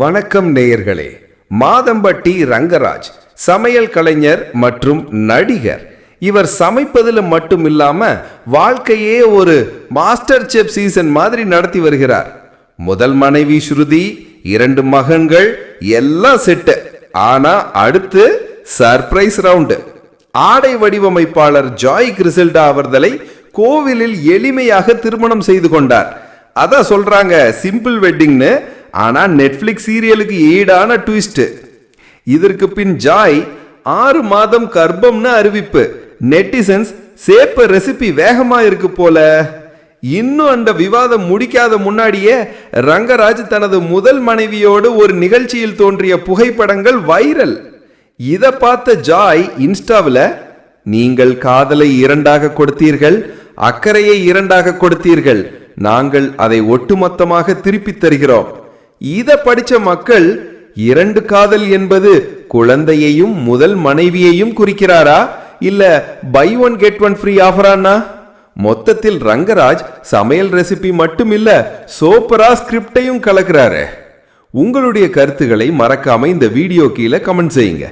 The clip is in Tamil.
வணக்கம் நேயர்களே மாதம்பட்டி ரங்கராஜ் சமையல் கலைஞர் மற்றும் நடிகர். இவர் சமைப்பதில் மட்டும் இல்லாம வாழ்க்கையே ஒரு மாஸ்டர் செஃப் சீசன் மாதிரி நடத்தி வருகிறார். முதல் மனைவி ஸ்ருதி இரண்டு மகன்கள் எல்லாம் செட்டு. ஆனா அடுத்து சர்ப்ரைஸ் ரவுண்டு. ஆடை வடிவமைப்பாளர் ஜாய் கிரிசல்டா அவர்களை கோவிலில் எளிமையாக திருமணம் செய்து கொண்டார். அதான் சொல்றாங்க சிம்பிள் வெட்டிங்னு ஆனால் நெட்ஃப்ளிக்ஸ் சீரியலுக்கு ஈடான ட்விஸ்ட் இதற்கு பின் ஜாய் ஆறு மாதம் கர்ப்பம்னு அறிவிப்பு. நெட்டிசன்ஸ் சேப்ப ரெசிபி வேகமா இருக்கு போல. இன்னும் அந்த விவாதம் முடிக்காத முன்னாடியே ரங்கராஜ் தனது முதல் மனைவியோடு ஒரு நிகழ்ச்சியில் தோன்றிய புகைப்படங்கள் வைரல் இதை பார்த்த ஜாய் இன்ஸ்டாவில் நீங்கள் காதலை இரண்டாக கொடுத்தீர்கள் அக்கறையை இரண்டாக கொடுத்தீர்கள். நாங்கள் அதை ஒட்டுமொத்தமாக திருப்பித் தருகிறோம். இத படிச்ச மக்கள் இரண்டு காதல் என்பது குழந்தையையும் முதல் மனைவியையும் குறிக்கிறாரா? இல்ல buy one get one free ஆஃபரானா மொத்தத்தில் ரங்கராஜ் சமையல் ரெசிபி மட்டும் இல்ல சூப்பரா ஸ்கிரிப்டையும் கலக்கிறாரு. உங்களுடைய கருத்துக்களை மறக்காம இந்த வீடியோ கீழே கமெண்ட் செய்யுங்க.